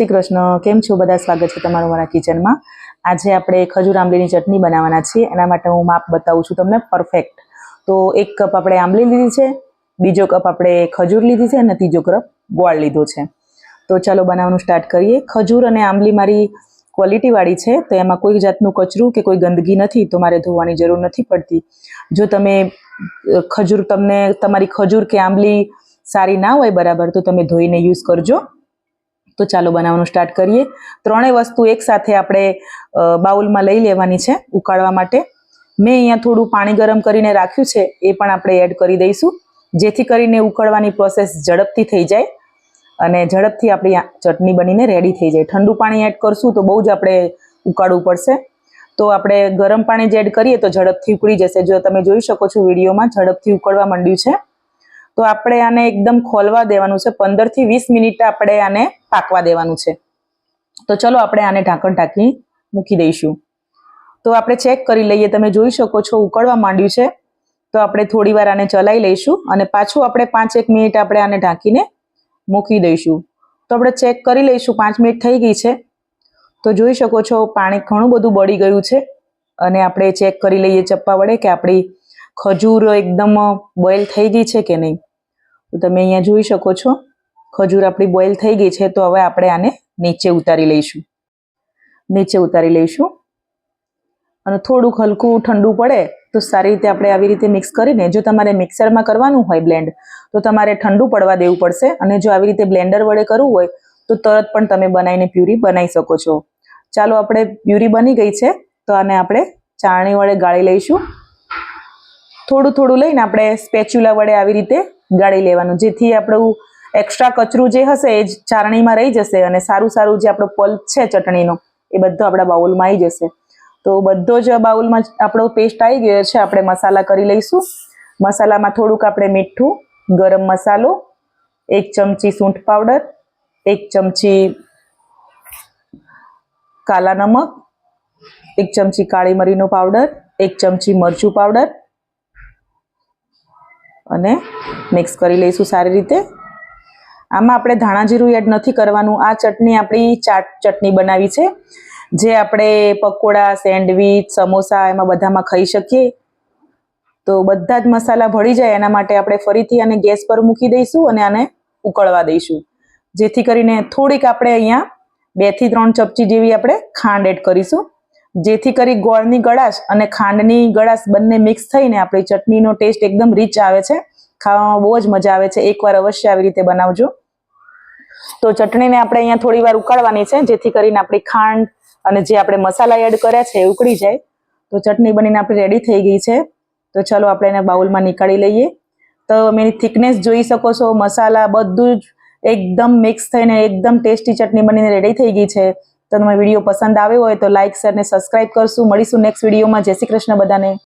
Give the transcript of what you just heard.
શ્રી કૃષ્ણ કેમ છો? બધા સ્વાગત છે તમારું મારા કિચનમાં. આજે આપણે ખજૂર આંબલીની ચટણી બનાવવાના છીએ. એના માટે હું માપ બતાવું છું તમને પરફેક્ટ તો એક કપ આપણે આંબલી લીધી છે, બીજો કપ આપણે ખજૂર લીધી છે અને ત્રીજો કપ ગોળ લીધો છે. તો ચાલો બનાવવાનું સ્ટાર્ટ કરીએ. ખજૂર અને આંબલી મારી ક્વોલિટીવાળી છે, તો એમાં કોઈ જાતનું કચરું કે કોઈ ગંદકી નથી, તો મારે ધોવાની જરૂર નથી પડતી. જો તમે ખજૂર તમને, તમારી ખજૂર કે આંબલી સારી ના હોય બરાબર, તો તમે ધોઈને યુઝ કરજો. તો ચાલો બનાવવાનું સ્ટાર્ટ કરીએ. ત્રણેય વસ્તુ એકસાથે આપણે બાઉલમાં લઈ લેવાની છે ઉકાળવા માટે. મેં અહીંયા થોડું પાણી ગરમ કરીને રાખ્યું છે, એ પણ આપણે એડ કરી દઈશું. જેથી કરીને ઉકળવાની પ્રોસેસ ઝડપથી થઈ જાય અને ઝડપથી આપણી ચટણી બનીને રેડી થઈ જાય. ઠંડુ પાણી એડ કરશું તો બહુ જ આપણે ઉકાળવું પડશે. તો આપણે ગરમ પાણી જ એડ કરીએ તો ઝડપથી ઉકળી જશે. જો તમે જોઈ શકો છો વિડીયોમાં ઝડપથી ઉકળવા માંડ્યું છે. તો આપણે આને એકદમ ખોલવા દેવાનું છે. પંદરથી વીસ મિનિટ આપણે આને પાકવા દેવાનું છે. તો ચલો આપણે આને ઢાંકણ ઢાંકી મૂકી દઈશું. તો આપણે ચેક કરી લઈએ. તમે જોઈ શકો છો ઉકળવા માંડ્યું છે. તો આપણે થોડી વાર આને ચલાવી લઈશું અને પાછું આપણે પાંચ એક મિનિટ આપણે આને ઢાંકીને મૂકી દઈશું. તો આપણે ચેક કરી લઈશું. પાંચ મિનિટ થઈ ગઈ છે. તો જોઈ શકો છો પાણી ઘણું બધું બળી ગયું છે. અને આપણે ચેક કરી લઈએ ચપ્પા વડે કે આપણી ખજૂર એકદમ બોઇલ થઈ ગઈ છે કે નહીં. તો તમે અહીંયા જોઈ શકો છો, ખજૂર આપણી બોઇલ થઈ ગઈ છે, તો હવે આપણે આને નીચે ઉતારી લઈશું. નીચે ઉતારી લઈશું. અને થોડુંક હલકું ઠંડુ પડે, તો સારી રીતે આપણે આવી રીતે મિક્સ કરીને, જો તમારે મિક્સરમાં કરવાનું હોય બ્લેન્ડ તો તમારે ઠંડુ પડવા દેવું પડશે. અને જો આવી રીતે બ્લેન્ડર વડે કરવું હોય, તો તરત પણ તમે બનાવીને પ્યુરી બનાવી શકો છો. ચાલો આપણે પ્યુરી બની ગઈ છે, તો આને આપણે ચાણી વડે ગાળી લઈશું. થોડું થોડું લઈને આપણે સ્પેચ્યુલા વડે આવી રીતે ગાળી લેવાનું. જેથી આપણું એક્સ્ટ્રા કચરું જે હશે એ ચારણીમાં રહી જશે અને સારું સારું જે આપણો પલ્પ છે ચટણીનો, એ બધો આપણા બાઉલમાં આવી જશે. તો બધો જ બાઉલમાં આપણો પેસ્ટ આવી ગયો છે. આપણે મસાલા કરી લઈશું. મસાલામાં થોડુંક આપણે મીઠું, ગરમ મસાલો, એક ચમચી સૂંઠ પાવડર, એક ચમચી કાલા નમક, એક ચમચી કાળી મરીનો પાવડર, એક ચમચી મરચું પાવડર અને મિક્સ કરી લઈશું સારી રીતે. આમાં આપણે ધાણા જીરું એડ નથી કરવાનું. આ ચટણી આપણી ચાટ ચટણી બનાવી છે, જે આપણે પકોડા, સેન્ડવીચ, સમોસા એમાં બધામાં ખાઈ શકીએ. તો બધા જ મસાલા ભળી જાય એના માટે આપણે ફરીથી આને ગેસ પર મૂકી દઈશું અને આને ઉકળવા દઈશું. જેથી કરીને થોડીક આપણે અહીંયા બેથી ત્રણ ચમચી જેવી આપણે ખાંડ એડ કરીશું. જેથી કરી ગોળની ગળાશ અને ખાંડની ગળાશ બંને મિક્સ થઈને આપણી ચટણીનો ટેસ્ટ એકદમ રીચ આવે છે. ખાવામાં બહુ જ મજા આવે છે. એકવાર અવશ્ય આવી રીતે બનાવજો. તો ચટણીને આપણે અહીંયા થોડી વાર ઉકાળવાની છે, જેથી કરીને આપણી ખાંડ અને જે આપણે મસાલા એડ કર્યા છે એ ઉકળી જાય. તો ચટણી બનીને આપણી રેડી થઈ ગઈ છે. તો ચલો આપણે એને બાઉલમાં નીકાળી લઈએ. તો એની થિકનેસ જોઈ શકો છો. મસાલા બધું જ એકદમ મિક્સ થઈને એકદમ ટેસ્ટી ચટણી બનીને રેડી થઈ ગઈ છે. તો તમે વીડિયો પસંદ આવ્યો હોય તો લાઇક શેર ને સબસ્ક્રાઇબ કરશું. મળીશું નેક્સ્ટ વિડીયોમાં. જય શ્રી કૃષ્ણ બધાને.